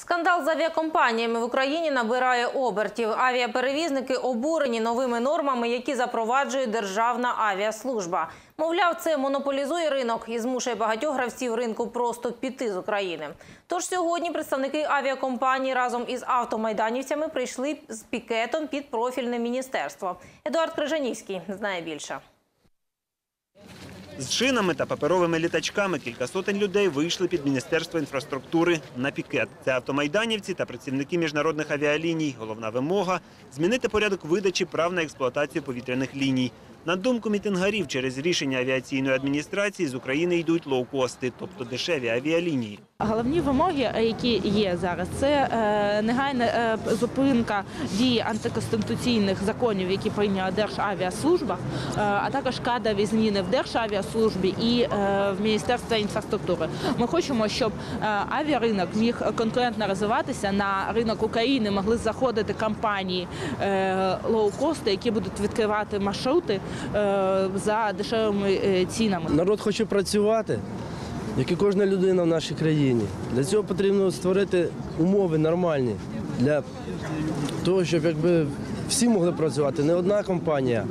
Скандал з авіакомпаніями в Україні набирає обертів. Авіаперевізники обурені новими нормами, які запроваджує Державна авіаслужба. Мовляв, це монополізує ринок і змушує багатьох гравців ринку просто піти з України. Тож сьогодні представники авіакомпаній разом із автомайданівцями прийшли з пікетом під профільне міністерство. Едуард Крижанівський знає більше. З шинами та паперовими літачками кілька сотень людей вийшли під Міністерство інфраструктури на пікет. Це автомайданівці та працівники міжнародних авіаліній. Головна вимога – змінити порядок видачі прав на експлуатацію повітряних ліній. На думку мітингарів, через рішення авіаційної адміністрації з України йдуть лоукости, тобто дешеві авіалінії. Головні вимоги, е, які є зараз, це е, негайна е, зупинка дії антиконституційних законів, які прийняла Державіаслужба, а також кадрові зміни в Державіаслужбі і в Міністерстві інфраструктури. Ми хочемо, щоб авіаринок міг конкурентно розвиватися на ринок України, могли заходити компанії лоукости, які будуть відкривати маршрути за дешевими цінами. Народ хоче працювати, як і кожна людина в нашій країні. Для цього потрібно створити умови нормальні для того, щоб якби всі могли працювати, не одна компанія.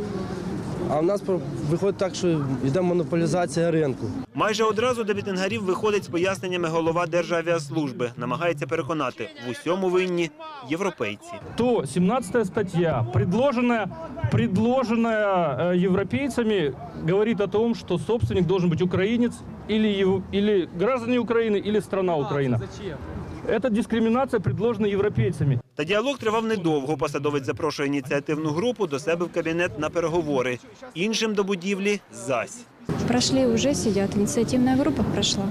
А в нас про- виходить так, що йде монополізація ринку. Майже одразу до мітингарів виходить з поясненнями голова Державіаслужби. Намагається переконати – в усьому винні європейці. то 17 статья, предложенная, предложенная э, европейцами, говорит о том, что собственник должен быть украинец или, ев- или граждане Украины, или страна Украина. Эта дискриминация предложена европейцами. Та діалог тривав недовго. Посадовець запрошує ініціативну групу до себе в кабінет на переговори. Іншим до будівлі – зась. Прошли, уже сидят. Инициативная группа прошла.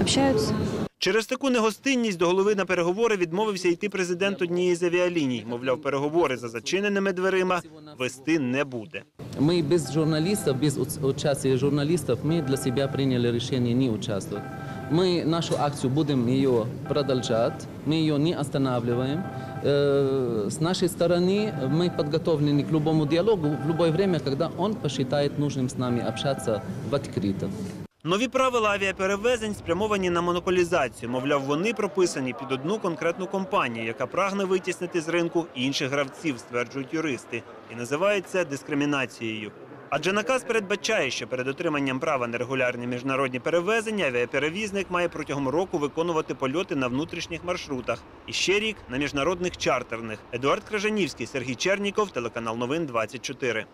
Общаются. Через таку негостинність до голови на переговори відмовився йти президент однієї з авіаліній. Мовляв, переговори за зачиненими дверима вести не буде. Мы без журналистов, без уц- участия журналистов, мы для себя приняли решение не участвовать. Мы нашу акцию будем ее продолжать, мы ее не останавливаем. Э, С нашей стороны мы подготовлены к любому диалогу в любое время, когда он посчитает нужным с нами общаться в открыто. Нові правила авіаперевезень спрямовані на монополізацію. Мовляв, вони прописані під одну конкретну компанію, яка прагне витіснити з ринку інших гравців, стверджують юристи, і називається дискримінацією. Адже наказ передбачає, що перед отриманням права на регулярні міжнародні перевезення авіаперевізник має протягом року виконувати польоти на внутрішніх маршрутах і ще рік на міжнародних чартерних. Едуард Кражанівський, Сергій Черніков, телеканал Новин 24.